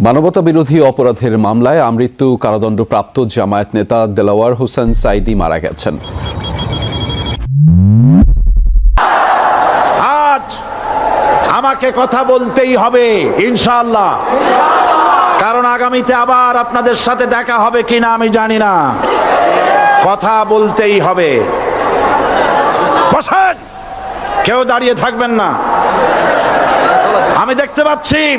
মানবতা বিরোধী অপরাধের মামলায় আমৃত্যু কারাদণ্ডপ্রাপ্ত জামায়াত নেতা দেলাওয়ার হোসেন সাইদি মারা গেছেন। আজ আমাকে কথা বলতেই হবে, ইনশাআল্লাহ। কারণ আগামীতে আবার আপনাদের সাথে দেখা হবে কিনা আমি জানি না। কথা বলতেই হবে। কেউ দাঁড়িয়ে থাকবেন না। আমি দেখতে পাচ্ছি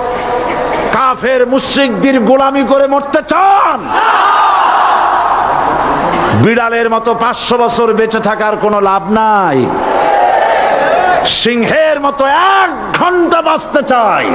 কাফের মুশ্রিকদের গোলামি করে মরতে চান। বিড়ালের মতো পাঁচশো বছর বেঁচে থাকার কোনো লাভ নাই। সিংহের মতো এক ঘণ্টা বাঁচতে চাই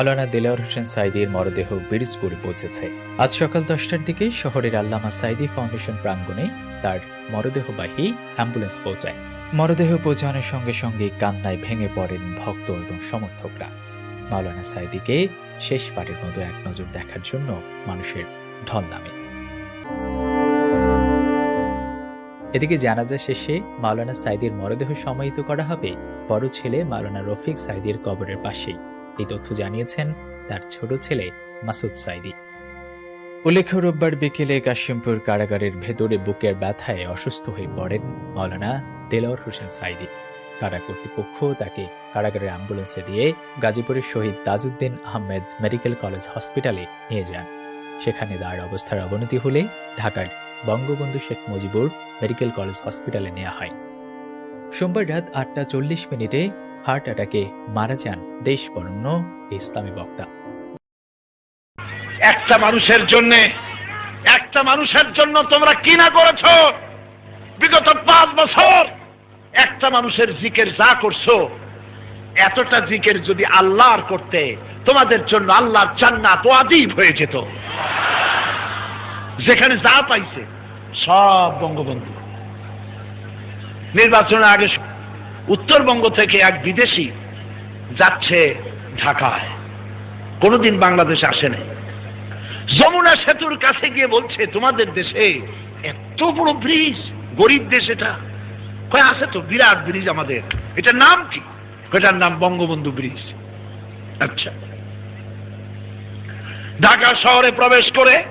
মাওলানা দিলাওয়ার হোসেন সাইদির মরদেহ বিরিজপুরে পৌঁছেছে। আজ সকাল দশটার দিকে শহরের আল্লামা সাইদি ফাউন্ডেশন প্রাঙ্গণে তার মরদেহবাহী অ্যাম্বুলেন্স পৌঁছায়। মরদেহ পৌঁছানোর সঙ্গে সঙ্গে কান্নায় ভেঙে পড়েন ভক্ত এবং সমর্থকরা। মাওলানা সাইদিকে শেষবারের মতো এক নজর দেখার জন্য মানুষের ঢল নামে। এদিকে জানাজা শেষে মাওলানা সাইদির মরদেহ সমাহিত করা হবে। বড় ছেলে মাওলানা রফিক সাইদির কবরের পাশেই। এই তথ্য জানিয়েছেন তার ছোট ছেলে মাসুদ সাইদি। উল্লেখ্য, রোববার বিকেলে কাশিমপুর কারাগারের ভেতরে বুকের ব্যথায় অসুস্থ হয়ে পড়েন মাওলানা দেলাওয়ার হোসেন সাইদি। কারা কর্তৃপক্ষ তাকে কারাগারের অ্যাম্বুলেন্সে দিয়ে গাজীপুরের শহীদ তাজউদ্দিন আহমেদ মেডিকেল কলেজ হসপিটালে নিয়ে যান। সেখানে তার অবস্থার অবনতি হলে ঢাকার বঙ্গবন্ধু শেখ মুজিবুর মেডিকেল কলেজ হসপিটালে নেওয়া হয়। সোমবার রাত আটটা চল্লিশ মিনিটে হার্ট অ্যাটাকে মারা যান দেশ ইসলামী বক্তা। একটা মানুষের জন্য, একটা মানুষের জন্য তোমরা কি না করেছ? বিগত পাঁচ বছর একটা মানুষের জিকের যা করছ, এতটা জিকের যদি আল্লাহর করতে তোমাদের জন্য আল্লাহর জান্নাত ওয়াজিব হয়ে যেত। যেখানে যা পাইছে, সব বঙ্গবন্ধু। নির্বাচনের আগে উত্তরবঙ্গ থেকে এক বিদেশি যাচ্ছে ঢাকায়। কোনোদিন বাংলাদেশ আসে নাই। যমুনা সেতুর কাছে গিয়ে বলছে, তোমাদের দেশে এত বড় ব্রিজ, গরিব দেশ এটা। কয়, আছে তো, বিরাট ব্রিজ আমাদের। এটার নাম কি? এটার নাম বঙ্গবন্ধু ব্রিজ। আচ্ছা। ঢাকা শহরে প্রবেশ করে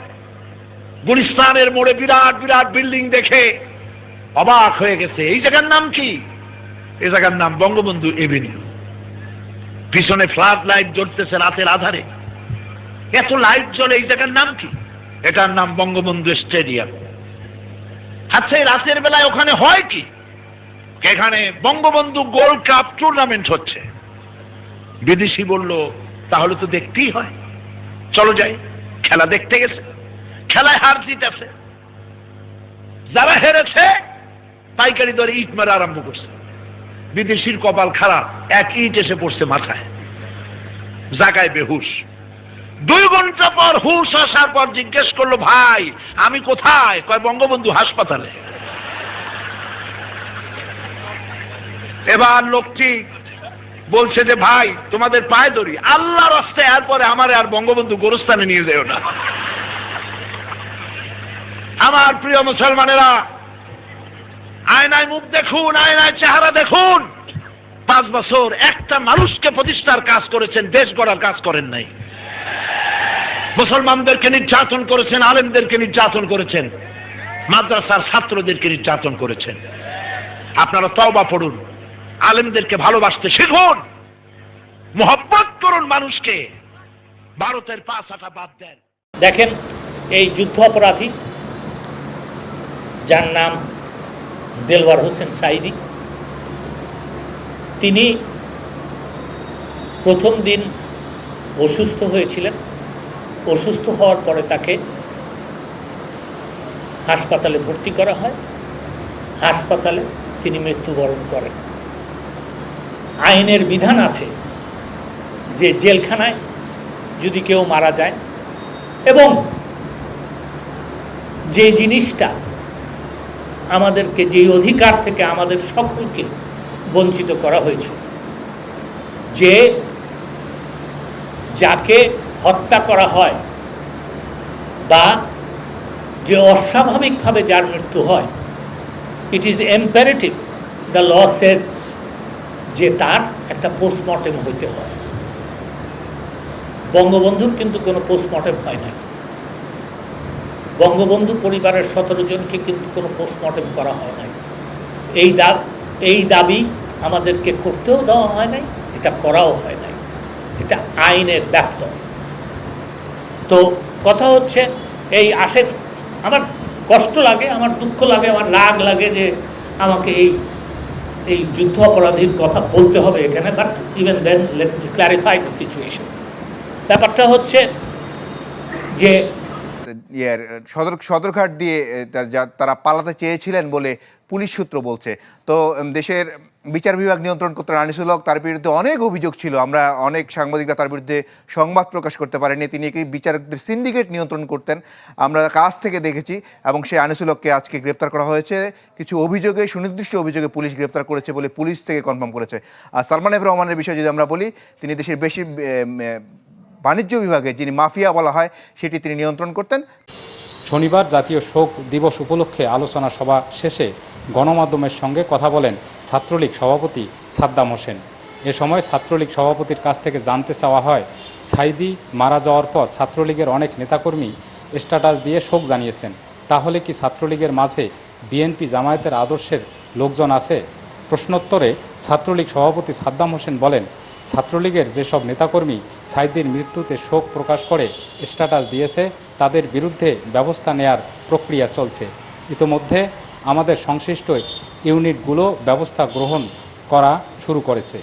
গুলিস্তানের মোড়ে বিরাট বিরাট বিল্ডিং দেখে অবাক হয়ে গেছে। এই জায়গার নাম কি? এই জায়গার নাম বঙ্গবন্ধু এভিনিউ। পিছনে ফ্লাড লাইট জ্বলতেছে রাতের আধারে। এত লাইট জ্বলে, এই জায়গার নাম কি? এটার নাম বঙ্গবন্ধু স্টেডিয়াম। আচ্ছা রাতের বেলায় ওখানে হয় কি? এখানে বঙ্গবন্ধু গোল্ড কাপ টুর্নামেন্ট হচ্ছে। বিদেশি বলল, তাহলে তো দেখতেই হয়। চলো যাই, খেলা দেখতে গেছে। খেলায় হার জিত আছে যারা হেরেছে, পাইকারি দরে ইট মারা আরম্ভ করছে। বিদেশির কপাল খারাপ, এক ইট এসে পড়ছে মাথায়। জাগায় বেহুশ। দুই ঘণ্টা পর হুশ আসার পর জিজ্ঞেস করল, ভাই, আমি কোথায়? কয়, বঙ্গবন্ধু হাসপাতালে। এবার লোকটি বলছে যে, ভাই, তোমাদের পায়ে ধরি আল্লাহ রাস্তায় এরপরে আমার আর বঙ্গবন্ধু গোরস্থানে নিয়ে যেও না। আমার প্রিয় মুসলমানেরা আয়নায় মুখ দেখুন, আয়নায় চেহারা দেখুন। পাঁচ বছর একটা মানুষকে প্রতিষ্ঠার কাজ করেছেন, দেশ গড়ার কাজ করেন নাই। মুসলমানদেরকে নির্যাতন করেছেন, আলেমদেরকে নির্যাতন করেছেন, মাদ্রাসার ছাত্রদেরকে নির্যাতন করেছেন। আপনারা তওবা পড়ুন, আলেমদেরকে ভালোবাসতে শিখুন। মোহব্বত করুন মানুষকে। ভারতের পাঁচ বাদ দেন। দেখেন, এই যুদ্ধ অপরাধী যার নাম দেলওয়ার হোসেন সাইদি। তিনি প্রথম দিন অসুস্থ হয়েছিলেন। অসুস্থ হওয়ার পরে তাকে হাসপাতালে ভর্তি করা হয়। হাসপাতালে তিনি মৃত্যুবরণ করেন। আইনের বিধান আছে যে জেলখানায় যদি কেউ মারা যায় এবং যে জিনিসটা আমাদেরকে যেই অধিকার থেকে আমাদের সকলকে বঞ্চিত করা হয়েছে, যে যাকে হত্যা করা হয় বা যে অস্বাভাবিকভাবে যার মৃত্যু হয় ইট ইজ এম্পারেটিভ দ্য ল সেস যে তার একটা পোস্টমর্টেম হইতে হয়। বঙ্গবন্ধুর কিন্তু কোনো পোস্টমর্টেম হয় নাই। বঙ্গবন্ধু পরিবারের সতেরো জনকে কিন্তু কোনো পোস্টমর্টেম করা হয় নাই। এই দা এই দাবি আমাদেরকে করতেও দেওয়া হয় নাই, এটা করাও হয় নাই। এটা আইনের ব্যাপ্ত তো কথা হচ্ছে, এই আসেন, আমার কষ্ট লাগে, আমার দুঃখ লাগে, আমার রাগ লাগে যে আমাকে এই এই যুদ্ধ অপরাধীর কথা বলতে হবে এখানে but even then clarify the situation ব্যাপারটা হচ্ছে যে ইয়ের, সদর সদরঘাট দিয়ে তারা পালাতে চেয়েছিলেন বলে পুলিশ সূত্র বলছে। তো দেশের বিচার বিভাগ নিয়ন্ত্রণ করতে আনিসুল হক তার বিরুদ্ধে অনেক অভিযোগ ছিল। আমরা অনেক সাংবাদিকরা তার বিরুদ্ধে সংবাদ প্রকাশ করতে পারেনি। তিনি একটি বিচারকদের সিন্ডিকেট নিয়ন্ত্রণ করতেন? আমরা কাছ থেকে দেখেছি এবং সেই আনিসুল হককে আজকে গ্রেপ্তার করা হয়েছে। কিছু অভিযোগে, সুনির্দিষ্ট অভিযোগে পুলিশ গ্রেপ্তার করেছে বলে পুলিশ থেকে কনফার্ম করেছে। আর সালমান রহমানের বিষয়ে যদি আমরা বলি, তিনি দেশের বেশি বাণিজ্য বিভাগে যিনি মাফিয়া বলা হয়, সেটি তিনি নিয়ন্ত্রণ করতেন। শনিবার জাতীয় শোক দিবস উপলক্ষে আলোচনা সভা শেষে গণমাধ্যমের সঙ্গে কথা বলেন ছাত্রলীগ সভাপতি সাদ্দাম হোসেন। এ সময় ছাত্রলীগ সভাপতির কাছ থেকে জানতে চাওয়া হয়, সাইদি মারা যাওয়ার পর ছাত্রলীগের অনেক নেতাকর্মী স্ট্যাটাস দিয়ে শোক জানিয়েছেন। তাহলে কি ছাত্রলীগের মাঝে বিএনপি জামায়াতের আদর্শের লোকজন আছে? প্রশ্নোত্তরে ছাত্রলীগ সভাপতি সাদ্দাম হোসেন বলেন ছাত্রলীগের যেসব নেতাকর্মী সাইদির মৃত্যুতে শোক প্রকাশ করে স্ট্যাটাস দিয়েছে, তাদের বিরুদ্ধে ব্যবস্থা নেয়ার প্রক্রিয়া চলছে। ইতোমধ্যে আমাদের সংশ্লিষ্ট ইউনিটগুলো ব্যবস্থা গ্রহণ করা শুরু করেছে।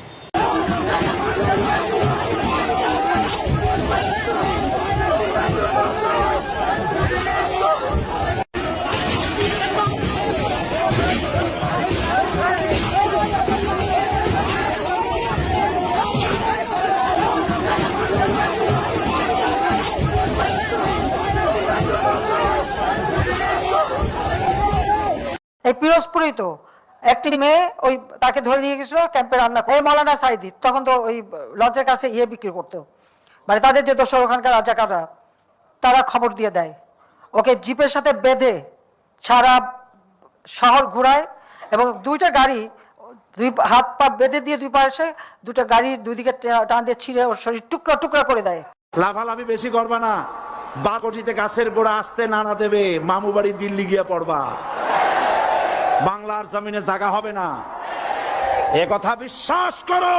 এই পিরোজপুরেই তো। একটি মেয়ে ওই তাকে ধরে নিয়ে গেছিল, ক্যাম্পে রান্না করে। মৌলানা সাইদি, তখন তো ওই লজের কাছে ইয়ে বিক্রি করতো। মানে তাদের যে দোসর ওখানকার রাজাকাররা, তারা খবর দিয়ে দেয়। ওকে জিপের সাথে বেঁধে সারা শহর ঘুরায় এবং দুইটা গাড়ি, দুই হাত পা বেঁধে দিয়ে দুই পাশে দুটো গাড়ির দুই দিকে টান দিয়ে ছিঁড়ে ওর শরীর টুকরা টুকরা করে দেয়। লাফালাফি বেশি করবা না। বাকটিতে গাছের গোড়া আসতে নানা দেবে। মামু বাড়ি দিল্লি গিয়ে পড়বা। বাংলার জমিনে জায়গা হবে না এ কথা বিশ্বাস করো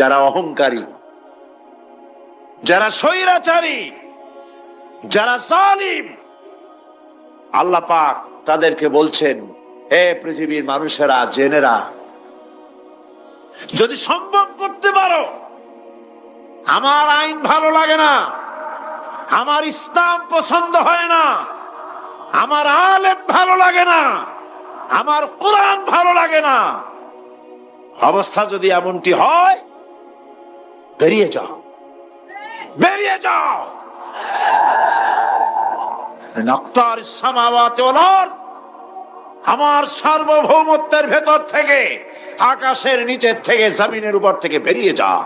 যারা অহংকারী, যারা স্বৈরাচারী, যারা জালিম, আল্লাহ পাক তাদেরকে বলছেন হে পৃথিবীর মানুষেরা, জেনেরা, যদি সম্ভব করতে পারো, আমার আইন ভালো লাগে না, আমার ইসলাম পছন্দ হয় না, আমার আলেম ভালো লাগে না, আমার কোরআন ভালো লাগে না, অবস্থা যদি এমনটি হয় বেরিয়ে যাও। বেরিয়ে যাও। আমার সার্বভৌমত্বের ভেতর থেকে, আকাশের নিচের থেকে, জমিনের উপর থেকে বেরিয়ে যা।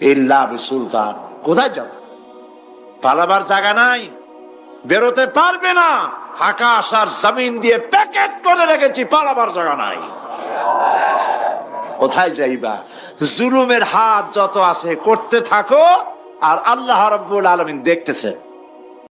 ইল্লা কোথায় যাব? পালাবার জায়গা নাই। বেরোতে পারবে না। আকাশ আর জমিন দিয়ে প্যাকেট করে রেখেছি, পালাবার জায়গা নাই। কোথায় যাইবা? জুলুমের হাত যত আছে করতে থাকো আর আল্লাহ রব্বুল আলমিন দেখতেছেন।